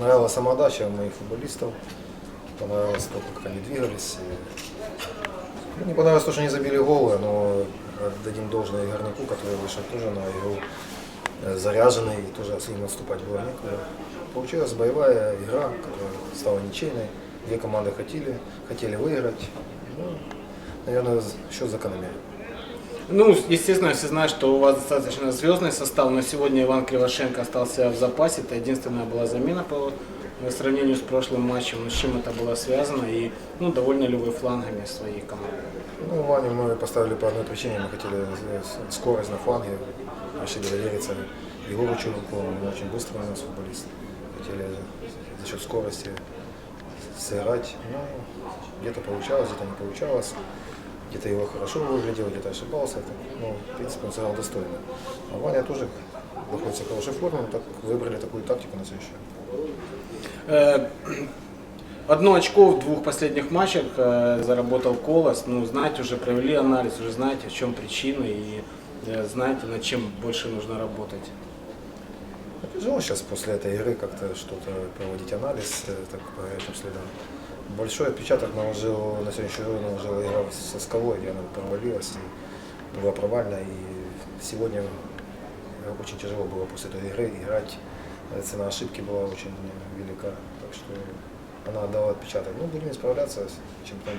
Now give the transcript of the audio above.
понравилась самоотдача моих футболистов, понравилось то, как они двигались. И, не понравилось то, что они забили голы, но отдадим должное Игорнику, который вышел тоже на игру э, заряженный, и тоже сильно наступать было некуда. Получилась боевая игра, которая стала ничейной. Две команды хотели, хотели выиграть. Ну, наверное, счет закономерен. Ну, естественно, все знают, что у вас достаточно звездный состав, но сегодня Иван Кривошенко остался в запасе. Это единственная была замена по сравнению с прошлым матчем. С чем это было связано? И ну, довольны ли вы флангами своей команды? Ну, Ваню мы поставили по одной причине. Мы хотели скорость на фланге, решили довериться Егору Чуруку, он очень быстрый у нас футболист. Хотели за счет скорости сыграть. Ну, где-то получалось, где-то не получалось. Где-то его хорошо выглядел, где-то ошибался. Это, Ну, в принципе, он сыграл достойно. А Ваня тоже находится в хорошей форме, так выбрали такую тактику на следующий. Э, Одно очко в двух последних матчах э, заработал Колос. Ну, знаете, уже провели анализ, уже знаете, в чем причина и э, знаете, над чем больше нужно работать. Тяжело сейчас после этой игры как-то что-то проводить анализ так, по этим следам. Большой отпечаток наложил на сегодняшнюю игру наложила игра со скалой, где она провалилась и была провальна. И сегодня очень тяжело было после этой игры играть. Э, Цена ошибки была очень велика, так что она отдала отпечаток. Ну, будем исправляться, чем-то